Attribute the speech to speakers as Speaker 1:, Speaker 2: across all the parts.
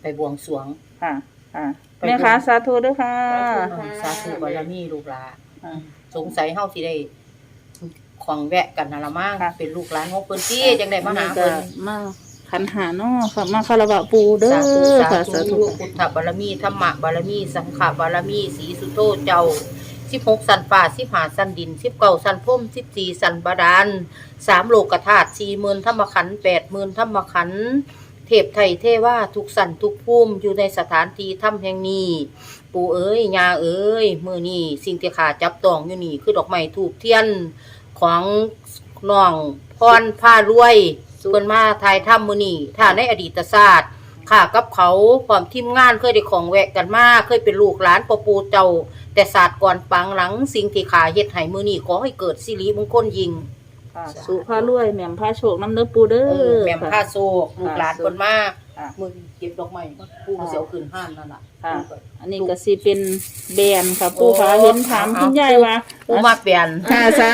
Speaker 1: ไปบวงสรวง
Speaker 2: ค่ะค่ะ
Speaker 1: ไป
Speaker 2: แม่คะสาธุด้วยค่ะ
Speaker 1: สาธุบารมีลูกหลาน
Speaker 2: ค่ะ
Speaker 1: สงสัยเฮาสิได้ของแวะกันนั่นละมั้ง
Speaker 2: ค่ะ
Speaker 1: เป็นลูกหลานของเพิ่นที่จังได้มาหา
Speaker 2: ก็
Speaker 1: เพิ่น
Speaker 2: มาขันหาเนาะค่ะ มาคารวะปูเด้อ
Speaker 1: สาธุ
Speaker 2: ค่ะ
Speaker 1: สา
Speaker 2: สา
Speaker 1: ธุ
Speaker 2: ธุ
Speaker 1: พุทธบารมีธรรมบารมี สังฆบารมีสีสุโธเจ้าสิบหกสันฟ้าสิบห้าสันดินสิบเก้าสันพุ่มสิบสี่สันบาดาลสามโลกธาตุสี่หมื่นธรรมขันธ์แปดหมื่นธรรมขันธ์ เทพไทยเทว่าทุกสันทุกภูมิอยู่ในสถานที่ถ้ำแห่งนี้ ปู่เอ้ยยาเอ้ยมือนี่สิ่งที่ขาจับต้องอยู่นี่คือดอกไม้ถูกเทียนของน้องพรพารวยเพิ่นมาทายถ้ำมือนี่ถ้าในอดีตศาสตร์ข้ากับเขาพร้อมทีมงานเคยได้ของแวะกันมาเคยเป็นลูกหลานปอปูเจ้า แต่ศาสตร์ก่อนปังหลังสิ่งที่ขาเฮ็ดให้มือนี้ขอให้เกิดสิริมงคลยิ่ง
Speaker 2: ค่ะสุภารวยแหม่มพาโชคน้ำเด้อปูเด้
Speaker 1: เออ
Speaker 2: อ
Speaker 1: แม่มผ้าโซกลูกหลานคนมา
Speaker 2: ค่ะ
Speaker 1: มือเก็บดอกไม้ปูเสียวขึ้นห้านนั่นล่ะ
Speaker 2: ค่ะ
Speaker 1: ปูก็
Speaker 2: อันนี้ก็สิเป็นแบรนด์ค่ะปูค่ะ
Speaker 1: โอ้
Speaker 2: เห็นถาม
Speaker 1: เอา
Speaker 2: คุณยายว่า
Speaker 1: ปูมาเปลี่ยน
Speaker 2: ค่ะสา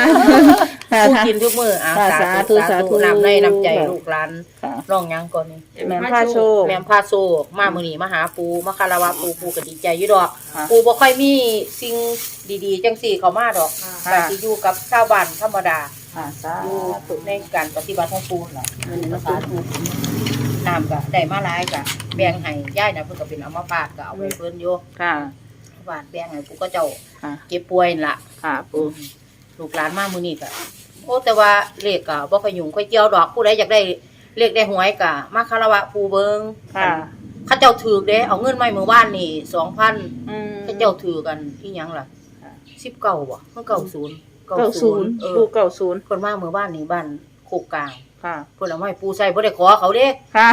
Speaker 2: ค่ะ
Speaker 1: ปู
Speaker 2: ค่ะ
Speaker 1: กินทุกมื้ออะ
Speaker 2: ค่ะ
Speaker 1: สาธุ
Speaker 2: สา
Speaker 1: สา
Speaker 2: ธุ
Speaker 1: ธุน้ำในน้ำใจ
Speaker 2: ค่ะ
Speaker 1: ลูกหลาน
Speaker 2: ค่ะ
Speaker 1: ร้องหยังก่อนนี่
Speaker 2: แหม่มพาโชค
Speaker 1: แม่มผ้าโซกมามื้อนี้มาหาปูมาคารวะปูปูก็ดีใจอยู่ดอก
Speaker 2: ค่ะ
Speaker 1: ปูบ่ค่อยมีสิ่งดีๆจังสี่เข้ามาดอก
Speaker 2: ค่ะ
Speaker 1: แต่ที่อยู่กับชาวบ้านธรรมดา
Speaker 2: ค่ะสา
Speaker 1: อยู่
Speaker 2: ธุ
Speaker 1: ในการปฏิบัติของปูน่ะ
Speaker 2: เงินมา
Speaker 1: สาธุน้ำก็ได้มาหลายก็แบ่งให้ย่ายน่ะเพิ่นก็เป็นอัมพาตก็เอาไว้เพิ่นอยู่
Speaker 2: ค่ะ
Speaker 1: บาดแบ่งให้ปูก็เจ้า
Speaker 2: ค่ะ
Speaker 1: เก็บป่วยนั่นล่ะ
Speaker 2: ค่ะปู
Speaker 1: ลูกหลานมามื้อนี้ก็โอ้แต่ว่าเลขก็บ่ค่อยยุ่งค่อยเกี่ยวดอกผู้ใดอยากได้เลขได้หวยก็มาคารวะปูเบิง
Speaker 2: ค่ะ
Speaker 1: เขาเจ้าถือเด้เอาเงินมาให้มื้อวานนี่2,000
Speaker 2: อืม
Speaker 1: เขาเจ้าถือกันอีหยังล่ะ
Speaker 2: ค่ะ
Speaker 1: 19บ่เมื่อ90
Speaker 2: เก้าศูนย์
Speaker 1: เออ
Speaker 2: ปูเก้าศูนย์
Speaker 1: คนมาเมื่อบ้านนี่บ้านโคกกลาง
Speaker 2: ค่ะ
Speaker 1: เพิ่นเอามาให้ปูใส่บ่ได้ขอเขาเด้
Speaker 2: ค่ะ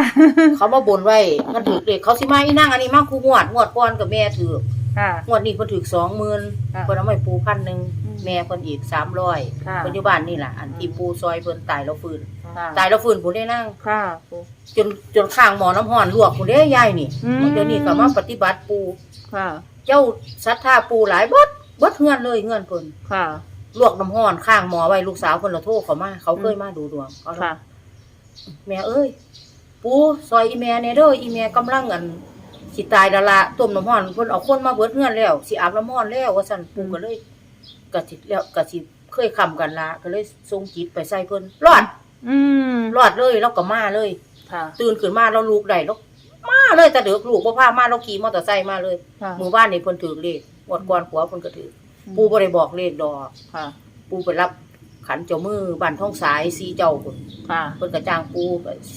Speaker 1: เขามาบ่นไว้มันถือเด็กเขาสิมาอีนางอันนี้มาคูงวดงวดก่อนกับแม่ถือ
Speaker 2: ค่ะ
Speaker 1: งวดนี้เพิ่นถือ20,000
Speaker 2: ค่ะ
Speaker 1: เพิ่นเอามาให้ปูพันหนึง
Speaker 2: อืม
Speaker 1: แม่เพิ่นอีก300
Speaker 2: ค่ะ
Speaker 1: เพิ่นอยู่บ้านนี่ล่ะอันที่ปูซอยเพิ่นตายแล้วฟื้น
Speaker 2: ค่ะ
Speaker 1: ตายแล้วฟื้นพุ่นได้นาง
Speaker 2: ค่ะปู
Speaker 1: จนจนข้างหมอน้ำร้อนลวกพุ่นเด้ยายนี่
Speaker 2: อืม
Speaker 1: เดี๋ยวนี้ก็มาปฏิบัติปู
Speaker 2: ค่ะ
Speaker 1: เจ้าศรัทธาปูหลายเบิดเบิดเฮือนเลยเฮือนเพิ่น
Speaker 2: ค่ะ
Speaker 1: ลวกน้ำร้อนข้างหมอไว้ลูกสาวเพิ่นละโทรเข้ามาเขาเคยมาดูดวงเขา
Speaker 2: ค่ะ
Speaker 1: แม่เอ้ย ปูซอยอีแม่เนเด้ออีแม่กำลังอันสิตายดาละต้มน้ำร้อนเพิ่นเอาคนมาเบิดเฮือนแล้วสิอาบน้ำร้อนแล้วว่าซั่นปูก็เลยก็สิแล้วก็สิเคยค้ำกันละก็เลยส่งจิตไปใส่เพิ่นรอด
Speaker 2: อืม
Speaker 1: รอดเลยแล้วก็มาเลย
Speaker 2: ค่ะ
Speaker 1: ตื่นขึ้นมาแล้วลูกได้แล้วมาเลยแต่เด็กลูกบ่พามาแล้วขี่มอเตอร์ไซค์มาเลย
Speaker 2: ค่ะ
Speaker 1: หมู่บ้านนี่เพิ่นถือเลขงวดก่อนผัวเพิ่นก็ถือ ปูบ่ได้บอกเลขดอก
Speaker 2: ค่ะ
Speaker 1: ปูไปรับขันเจ้ามือบ้านท้องสายสีเจ้าพุ่น
Speaker 2: ค่ะ
Speaker 1: เพิ่นก็จ้างปู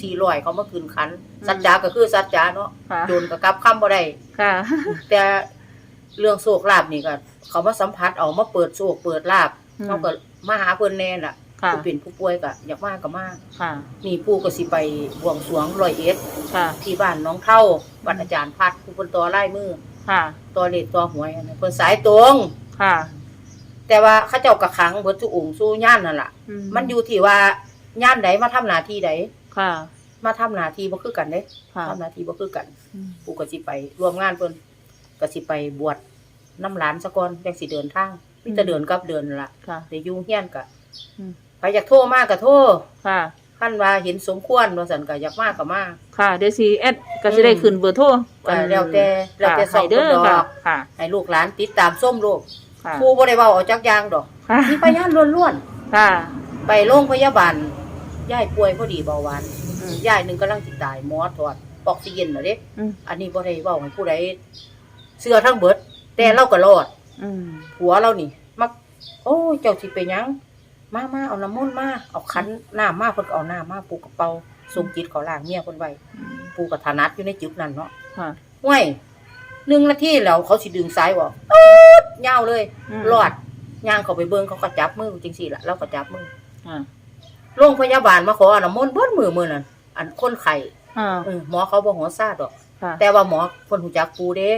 Speaker 1: สี่ร้อยเขามาคืนขันสัจจาก็คือสัจจาเนาะ
Speaker 2: ค่ะ
Speaker 1: โดนก็กลับคำบ่ได้
Speaker 2: ค่ะ
Speaker 1: แต่เรื่องโชคลาภนี่ก็ เขามาสัมผัสเอามาเปิดโชคเปิดลาภ
Speaker 2: อืม
Speaker 1: เขาก็มาหาเพิ่นแน่ล่ะ
Speaker 2: ค่ะ
Speaker 1: ผู้เป็นผู้ป่วยก็อยากมาก็มา
Speaker 2: ค่ะ
Speaker 1: นี่ปู่ก็สิไปบวงสรวงร้อยเอ็ด
Speaker 2: ค่ะ
Speaker 1: ที่บ้านน้องเท่าวัดอาจารย์พัดผู้เพิ่นต่อลายมือ
Speaker 2: ค่ะ
Speaker 1: ต่อเลขต่อหวยอันนั้นเพิ่นสายตรง
Speaker 2: ค่ะ
Speaker 1: แต่ว่าเขาเจ้าก็ขังเบิดทุกองค์สู้ย่านนั่นล่ะมันอยู่ที่ว่าย่านใดมาทำหน้าที่ใด
Speaker 2: ค่ะ
Speaker 1: มาทำหน้าที่บ่คือกันเด้
Speaker 2: ค่ะ
Speaker 1: ทำหน้าที่บ่คือกัน
Speaker 2: อืม
Speaker 1: กูก็สิไปร่วมงานเพิ่นก็สิไปบวชน้ำหลานซะก่อนจังสิเดินทางมีแต่เดินกับเดินนั่นล่ะ
Speaker 2: ค่ะ
Speaker 1: ได้อยู่เฮียนก็
Speaker 2: อืม
Speaker 1: ไปอยากโทรมาก็โทร
Speaker 2: ค่ะ
Speaker 1: คันว่าเห็นสมควรว่าซั่นก็อยากมาก็มา
Speaker 2: ค่ะเดี๋ยวสิแอดก็จะได้ขึ้นเบอร์โทร
Speaker 1: ก็แล้วแต่แล้วแต่
Speaker 2: ค่ะ
Speaker 1: สอง
Speaker 2: ให้เด้อ
Speaker 1: คนด
Speaker 2: ค่ะ
Speaker 1: อก
Speaker 2: ค่ะ
Speaker 1: ให้ลูกหลานติดตามส้มลูก
Speaker 2: ค่ะ
Speaker 1: ครูบ่ได้เว้าเอาจักอย่างดอก
Speaker 2: ค่ะ
Speaker 1: มีพยานล้วน
Speaker 2: ค่ะ
Speaker 1: ๆไปโรงพยาบาลยายป่วยพอดีเบาหวาน
Speaker 2: อืม
Speaker 1: ยายหนึงกำลังสิตายหมอถอดออกซิเจนน่ะเด้
Speaker 2: อืม
Speaker 1: อันนี้บ่ได้เว้าให้ผู้ใดเชื่อทั้งเบิด แต่เราก็รอด
Speaker 2: อืม
Speaker 1: ผัวเรานี่มักโอ้ยเจ้าสิไปหยัง มามาเอาน้ำมนต์มาเอาขันน้ำมาเพิ่นก็เอาน้ำมาปูกระเป๋าส่งจิตเขาล่างเมียเพิ่นไว้ปูกับฐานัดอยู่ในจุดนั้นเนาะ
Speaker 2: ค่ะ
Speaker 1: ห้วยหนึ่งนาทีแล้วเขาสิดึงสายออกอ๊ด ยาวเลย
Speaker 2: ม
Speaker 1: รอดย่างเขาไปเบิ่งเขาก็จับมือจังซี่ล่ะเราก็จับมือ
Speaker 2: ค่ะ
Speaker 1: โรงพยาบาลมาขอเอาน้ำมนต์เบิดมือมื้อนั้นอันคนไข้
Speaker 2: อ่า
Speaker 1: เออหมอเขาบ่หัวซาดอก
Speaker 2: ค่ะ
Speaker 1: แต่ว่าหมอเพิ่นหูจักปูเด้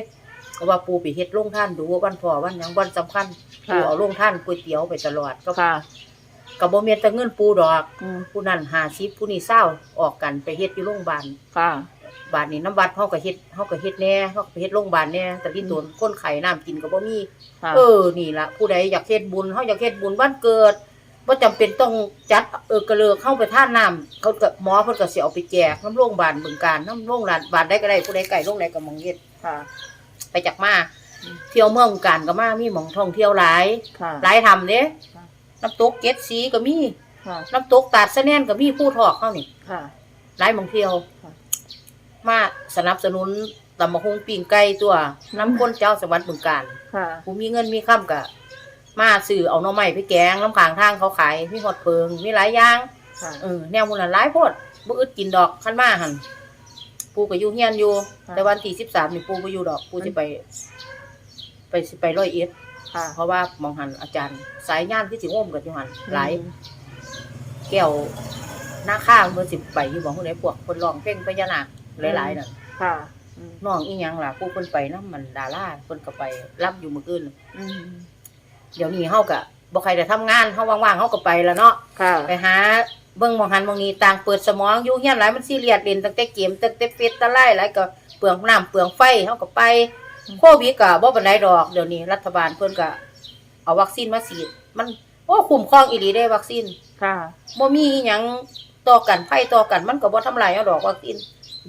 Speaker 1: เพราะว่าปูไปเฮ็ดโรงท่านดูวันพ่อวันหยังวันสำคัญปู
Speaker 2: ค่ะ
Speaker 1: เอาโรงท่านก๋วยเตี๋ยวไปตลอดก็
Speaker 2: ค่ะ
Speaker 1: ก็บ่แม่นแต่เงินปูดอก
Speaker 2: อืม
Speaker 1: ผู้นั้น50ผู้นี้20ออกกันไปเฮ็ดอยู่โรงพยาบาล
Speaker 2: ค่ะ
Speaker 1: บาดนี้น้ำวัดเฮาก็เฮ็ดเฮาก็เฮ็ดแหน่เฮาก็ไปเฮ็ดโรงพยาบาลแหน่แต่ที่ตนคนไข้น้ำกินก็บ่มี
Speaker 2: ค่ะ
Speaker 1: เออนี่ล่ะผู้ใดอยากเฮ็ดบุญเฮาอยากเฮ็ดบุญวันเกิดบ่จำเป็นต้องจัดเออกระเลือเข้าไปท่าน้ำเขาก็หมอเพิ่นก็สิเอาไปแจกน้ำโรงพยาบาลบึงการน้ำโรงพยาบาลได้ก็ได้ผู้ใดไกลโรงใดก็มองเฮ็ด
Speaker 2: ค่ะ
Speaker 1: ไปจากมาเที่ยวเมืองบึงการก็มามีหมองท่องเที่ยวหลาย
Speaker 2: ค่ะ
Speaker 1: หลายทำเด้
Speaker 2: ค่ะ
Speaker 1: น้ำตกเจ็ดสีก็มี
Speaker 2: ค่ะ
Speaker 1: น้ำตกตาดสะแนนก็มีผู้ทอกเข้านี่
Speaker 2: ค่ะ
Speaker 1: หลายหมองเที่ยว
Speaker 2: ค่ะ
Speaker 1: มาสนับสนุนตำบักหุ่งปิ้งไก่ตัวน้ำคนเจ้าสวัสดิ์บึงการ
Speaker 2: ค่ะ
Speaker 1: ผู้มีเงินมีค่ำกะมาซื้อเอาหน่อไม้ไปแกงน้ำขางทางเขาขายมีหอดเพิงมีหลายอย่าง
Speaker 2: ค่ะ
Speaker 1: เออแนวมูลนหลายโพดบ่อึดกินดอกคันมาหันปูก็อยู่เฮียนอยู่
Speaker 2: ค่ะ
Speaker 1: แต่วันที่สิบสามนี่ปูบ่อยู่ดอกปูจะไป ไปสิไปร้อยเอ็ด
Speaker 2: ค่ะ
Speaker 1: เพราะว่ามองหันอาจารย์ สายงานที่สิง่มกันอยู่หันหลาย แก้วหน้าข้างเพิ่นสิไปอยู่บ่ฮู้ใดพวกเพิ่นร้องเพลงพญานาค หลายๆนั่น
Speaker 2: ค่ะอืม
Speaker 1: น้องอีหยังล่ะผู้เพิ่นไปนำมันดาราเพิ่นก็ไปรับอยู่มื้อคืน
Speaker 2: อืม
Speaker 1: เดี๋ยวนี้เฮาก็บ่ใครได้ทำงานเฮาว่างๆเฮาก็ไปแล้วเนาะ
Speaker 2: ค่ะ
Speaker 1: ไปหาเบิ่งหมองหันหมองนี้ต่างเปิดสมองอยู่เฮียนหลายมันซีเรียสเล่นตั้งแต่เกมตั้งแต่เฟซตะไลหลายก็เปลืองน้ำเปลืองไฟเฮาก็ไปโควิดก็บ่ปานใดดอกเดี๋ยวนี้รัฐบาลเพิ่นก็เอาวัคซีนมาฉีดมันโอ้คุ้มครองอีหลีเด้วัคซีน
Speaker 2: ค่ะ
Speaker 1: บ่มีอิหยังต่อกันภัยต่อกันมันก็บ่ทำลายเอาดอกวัคซีน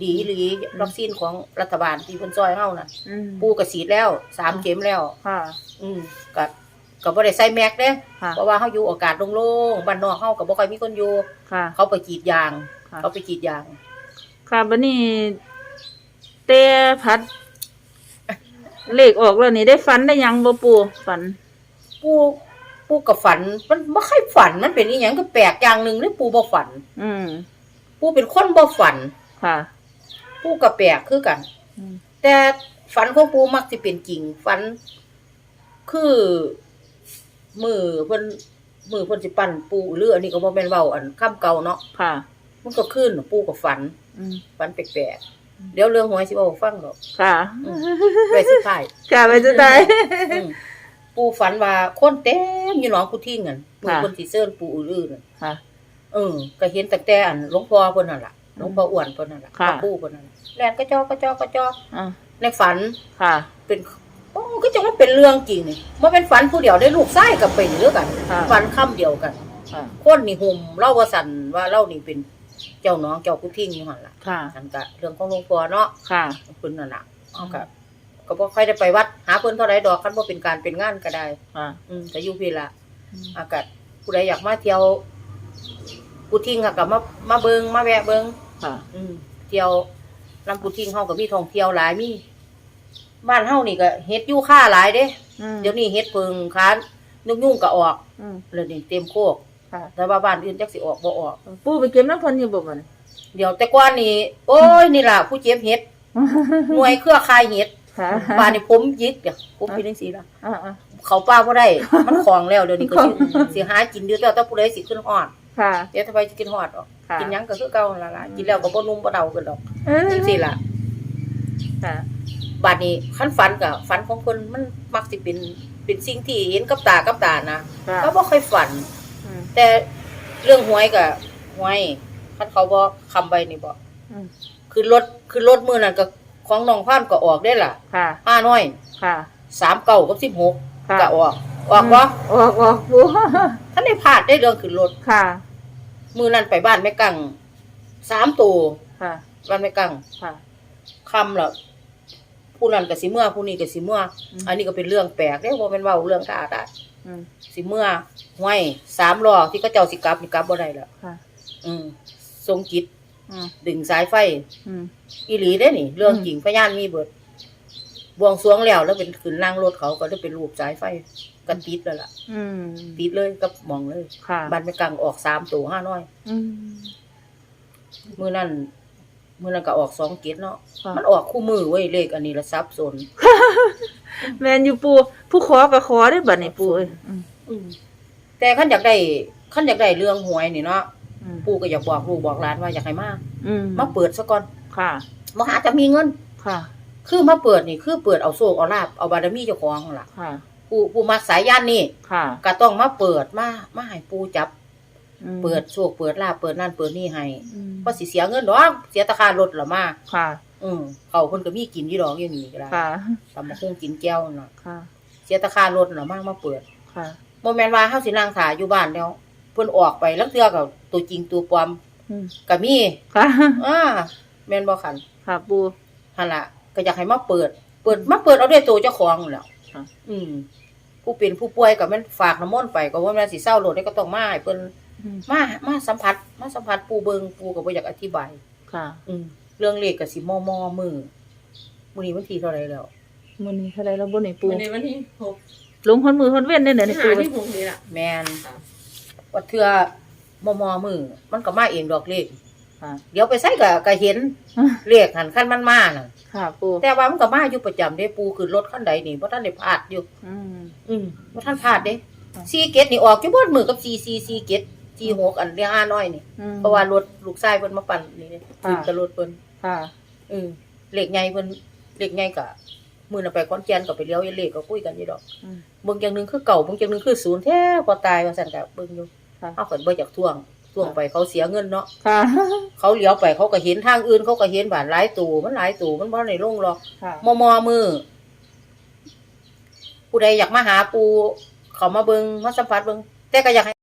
Speaker 1: ดีอีหลีวัคซีนของรัฐบาลที่เพิ่นซอยเฮาน่ะ
Speaker 2: อืม
Speaker 1: ปูก็ฉีดแล้วสามเข็มแล้ว
Speaker 2: ค่ะ
Speaker 1: อืมก็ก็บ่ได้ใส่แม็กเด้
Speaker 2: ค่ะ
Speaker 1: เพราะว่าเฮาอยู่อากาศโล่งๆบ้านนอกเฮาก็บ่ค่อยมีคนอยู่
Speaker 2: ค่ะ
Speaker 1: เขาไปกรีดยาง
Speaker 2: ค่ะ
Speaker 1: เขาไปกรีดยาง
Speaker 2: ค่ะบัดนี้เตะพัด เลขออกแล้วนี่ได้ฝันได้หยังบ่ปู่ฝัน
Speaker 1: ปูปูกับฝัน มันบ่ค่อยฝันมันเป็นอีหยังก็แปลกอย่างหนึงเลยปูบ่ฝัน
Speaker 2: อืม
Speaker 1: ปูเป็นคนบ่ฝัน
Speaker 2: ค่ะ
Speaker 1: ปูก็แปลกคือกัน
Speaker 2: อืม
Speaker 1: แต่ฝันของปูมักสิเป็นจริงฝัน คือมือเพิ่นมือเพิ่นสิปั้นปูหรืออันนี้ก็บ่แม่นเว้าอันคำเก่าเนาะ
Speaker 2: ค่ะ
Speaker 1: มันก็ขึ้นปูก็ฝัน
Speaker 2: อืม
Speaker 1: ฝันแปลกๆเดี๋ยวเรื่องหวยสิเว้าให้ฟังดอก
Speaker 2: ค่ะ
Speaker 1: อืมไว้สุดท้าย
Speaker 2: ค่ะไปจะตาย
Speaker 1: อืมปูฝันว่าคนเต็มอยู่หนองกูทิ้งกันปู
Speaker 2: ค่ะ
Speaker 1: คนสิเซินปูอื้อๆนั่น
Speaker 2: ค่ะ
Speaker 1: เออ ก็เห็นตั้งแต่อันหลวงพ่อเพิ่นนั่นล่ะหลวงพ่ออ้วนเพิ่นนั่นล่ะ
Speaker 2: ค่ะ
Speaker 1: กับปู่เพิ่นนั่นล่ะ แล่นกระจอกกระจอกกระจอก
Speaker 2: อ่า
Speaker 1: ในฝัน
Speaker 2: ค่ะ
Speaker 1: เป็นโอ้ก็จะว่าเป็นเรื่องจริงนี่บ่เป็นฝันผู้เดียวได้ลูกชายก็เป็นหรือกัน
Speaker 2: ค่ะ
Speaker 1: ฝันค่ำเดียวกัน
Speaker 2: ค่ะ
Speaker 1: คนนี่หุ่มเล่าว่าสั่นว่าเล่านี่เป็นเจ้าน้องเจ้ากูทิ้งอยู่หั่นล่ะ
Speaker 2: ค่ะ
Speaker 1: นั่นก็เรื่องของหลวงพ่อเนาะ
Speaker 2: ค่ะ
Speaker 1: เพิ่นนั่นน่ะเอาก็ก็บ่ค่อยได้ไปวัด หาเพิ่นเท่าใดดอกคันบ่เป็นการเป็นงานก็ได้
Speaker 2: ค่ะ
Speaker 1: อืมก็อยู่พี่ละอากาศผู้ใดอยากมาเที่ยวกูทิ้งค่ะก็มามาเบิงมาแวะเบิง
Speaker 2: ค่ะ
Speaker 1: อืมเที่ยว ลำกูทิ้งเฮาก็มีท่องเที่ยวหลายมี บ้านเฮานี่ก็เฮ็ดอยู่ค่าหลายเด้
Speaker 2: อืม
Speaker 1: เดี๋ยวนี้เฮ็ดเพิงค้านยุกยุ่งก็ออก
Speaker 2: อืม
Speaker 1: แล้วนี่เต็มโคก
Speaker 2: ค่ะ
Speaker 1: แต่ว่าบ้านอื่นจักสิออกบ่ออก
Speaker 2: ปู่ไปเก็บน้ำเพันอยู่บ่มัน
Speaker 1: เดี๋ยวแต่ก่อนนี่โอ้ยนี่ล่ะผู้เจ็บเฮ็ดหน่วยเครือข่ายเฮ็ด
Speaker 2: ค่ะ
Speaker 1: บ้านนี่ผมยิกเดี๋ยวผมเป็นจังซี่ล่ะ
Speaker 2: อ่าอ่า
Speaker 1: เขาป้าบ่ได้ มันของแล้วเดี๋ยวนี้ก็
Speaker 2: ของ
Speaker 1: สิสิหากินอยู่แต่ถ้าผู้ใดสิขึ้นฮอด
Speaker 2: ค่ะ
Speaker 1: เดี๋ยวทำไมจะกินฮอดออก
Speaker 2: ค่ะ
Speaker 1: กินหยังก็คือเก่าหั่นล่ะล่ะกินแล้วก็บ่นุ่มบ่เฒ่ากันดอก
Speaker 2: เออ
Speaker 1: จังซี่ล่ะ
Speaker 2: ค่ะ
Speaker 1: บัดนี้คันฝันก็ฝันของเพิ่นมันมักสิเป็นเป็นสิ่งที่เห็นกับตากับตานะ
Speaker 2: ค่ะ
Speaker 1: ก็บ่ค่อยฝัน
Speaker 2: อืม
Speaker 1: แต่เรื่องหวยก็หวยคันเขาบ่คำใบนี่บ่
Speaker 2: อืม
Speaker 1: คือรถคือรถมื้อนั้นก็ของน้องพานก็ออกได้ล่ะ
Speaker 2: ค่ะ
Speaker 1: ห้าน้อย
Speaker 2: ค่ะ
Speaker 1: 3เก้ากับ16
Speaker 2: ค่ะ
Speaker 1: ก็ออกออกบ่
Speaker 2: ออกออกปู่
Speaker 1: ท่านได้พลาดได้เรื่องขึ้นรถ
Speaker 2: ค่ะ
Speaker 1: มื้อนั้นไปบ้านแม่กังสามตัว
Speaker 2: ค่ะ
Speaker 1: บ้านแม่กัง
Speaker 2: ค่ะ
Speaker 1: คำแล้วผู้นั้นก็สิเมื่อผู้นี้ก็สิเมื่ออ
Speaker 2: ม
Speaker 1: อันนี้ก็เป็นเรื่องแปลกเด้บ่แม่นเว้าเรื่องธรรมดา
Speaker 2: อืม
Speaker 1: สิเมื่อห้วยสามล้อที่เขาเจ้าสิกลับนี่กลับบ่ได้แล้ว
Speaker 2: ค่ะ
Speaker 1: อืมทรงจิต
Speaker 2: อืม
Speaker 1: ดึงสายไฟ
Speaker 2: อืม
Speaker 1: อีหลีเด้นี่ เรื่อง
Speaker 2: อืม
Speaker 1: จริงพยานมีเบิด บวงสรวงแล้วแล้วเป็นขึ้นนั่งรถเขาก็ได้เป็นรูปสายไฟกันติดแล้วล่ะ
Speaker 2: อืม
Speaker 1: ติดเลยกับหมองเลย
Speaker 2: ค่ะ
Speaker 1: บ้านแม่กังออกสามตัวห้าน้อย
Speaker 2: อืม
Speaker 1: มื้อนั้นมื้อนั้นก็ออกสองเกตเนาะ
Speaker 2: ค่ะ
Speaker 1: มันออกคู่มือเว้ยเลขอันนี้ละซับสน
Speaker 2: แมนอยู่ปู่ผู้ขอก็ขอได้บัดนี้ปู่เอ้ยอืม
Speaker 1: อืมแต่ขั้นอยากได้ขั้นอยากได้เรื่องหวยนี่เนาะ
Speaker 2: อืม
Speaker 1: ปู่ก็อยากบอกลูกบอกหลานว่าอยากให้มา
Speaker 2: อืม
Speaker 1: มาเปิดซะก่อน
Speaker 2: ค่ะ
Speaker 1: มาหาจะมีเงิน
Speaker 2: ค่ะ
Speaker 1: คือมาเปิดนี่คือเปิดเอาโชคเอาลาบเอาบารมีเจ้าของนั่นล่ะ
Speaker 2: ค่ะ
Speaker 1: ผู้ผู้มักสายย่านนี่
Speaker 2: ค่ะ
Speaker 1: ก็ต้องมาเปิดมามาให้ปู่จับ
Speaker 2: อืม
Speaker 1: เปิดโชคเปิดลาบเปิดนั่นเปิดนี่ให้
Speaker 2: อืม
Speaker 1: เพราะสิเสียเงินดอกเสียตะค่ารถละมา
Speaker 2: ค่ะ
Speaker 1: อืมเขาเพิ่นก็มีกินอยู่ดอกอย่างนี้ก็ได้
Speaker 2: ค่ะ
Speaker 1: ตำบักหุ่งกินแก้วน่ะ
Speaker 2: ค่ะ
Speaker 1: เสียตะค่ารถละมามาเปิด
Speaker 2: ค่ะ
Speaker 1: บ่แม่นว่าเฮาสินั่งถ่ายอยู่บ้านแล้วเพิ่นพิ่นออกไปลังเทื่อก็ตัวจริงตัวปลอม
Speaker 2: อืม
Speaker 1: ก็มี
Speaker 2: ค่ะ
Speaker 1: อ่าแม่นบ่คัน
Speaker 2: ค่ะปู
Speaker 1: หั่นล่ะ ก็อยากให้มาเปิด เปิดมาเปิดเอาด้วยตัวเจ้าของนั่นแหล้ว
Speaker 2: ค่ะ
Speaker 1: อืม ผู้เป็นผู้ป่วยก็แม่นฝากน้ำมนต์ไปก็ว่าแม่นสิเศร้าโลดได้ก็ต้องมาให้เพิ่น
Speaker 2: อืม
Speaker 1: มามาสัมผัส มาสัมผัสปูเบิงปูก็บ่อยากอธิบาย
Speaker 2: ค่ะ
Speaker 1: อืม เรื่องเลขก็สิมอมอมือมื้อนี้วันที่เท่าไหร่แล้ว
Speaker 2: มื้อนี้เท่าไรแล้วบ่นี่ปู
Speaker 3: วันนี้วันที่หก
Speaker 2: ลงคนมือคนเว้นได้เด้อ
Speaker 3: ที่
Speaker 2: นี่
Speaker 3: หา
Speaker 2: ปู
Speaker 3: ที่หกนี่แหละ
Speaker 1: แม่น
Speaker 3: ค่ะ
Speaker 1: ว่าเทื่อมอมอมือมันก็มาเองดอกเลข
Speaker 2: ค่ะ
Speaker 1: เดี๋ยวไปใส่ก็ก็เห็นเลขหันคันมันมาน่ะ
Speaker 2: ค่ะปู
Speaker 1: แต่ว่ามันก็มาอยู่ประจำเด้ปูขึ้นรถคันใดนี่บ่ทันได้พลาดอยู่
Speaker 2: อืม
Speaker 1: อืมบ่ทันพลาดเด้
Speaker 2: ค่ะ
Speaker 1: ซีเกตนี่ออกอยู่เบนมือกับซีซีซีเกตซีหกอันเรียกห้าน้อยนี่
Speaker 2: อืม
Speaker 1: เพราะว่ารถลูกชายเพิ่นมาปั่นนี่เด้
Speaker 2: ค่ะ
Speaker 1: ขึ้นกับรถเพิ่น
Speaker 2: ค่ะ
Speaker 1: เออเหล็กใหญ่เพิ่นเหล็กใหญ่ก็มื้อนั้นไปขอนแก่นก็ไปเลี้ยวอยเลขก็คุยกันอยู่ดอก
Speaker 2: อืม
Speaker 1: เบิ่งอย่างหนึงคือเก่าเบิ่งอย่างหนึงคือศูนย์แท้พอตายว่าซั่นก็เบิ่งอยู่
Speaker 2: ค่ะ
Speaker 1: เฮาก็บ่อยากทวง ทวงไปเขาเสียเงินเนาะ
Speaker 2: ค่ะ
Speaker 1: เขาเลี้ยวไปเขาก็เห็นทางอื่นเขาก็เห็นบาดหลายตู่มันหลายตู่มันบ่ได้ลงหรอก
Speaker 2: ค่ะ
Speaker 1: มอมอมือผู้ใดอยากมาหาปูเขามาเบิงมาสัมผัสเบิงแต่ก็อยากให้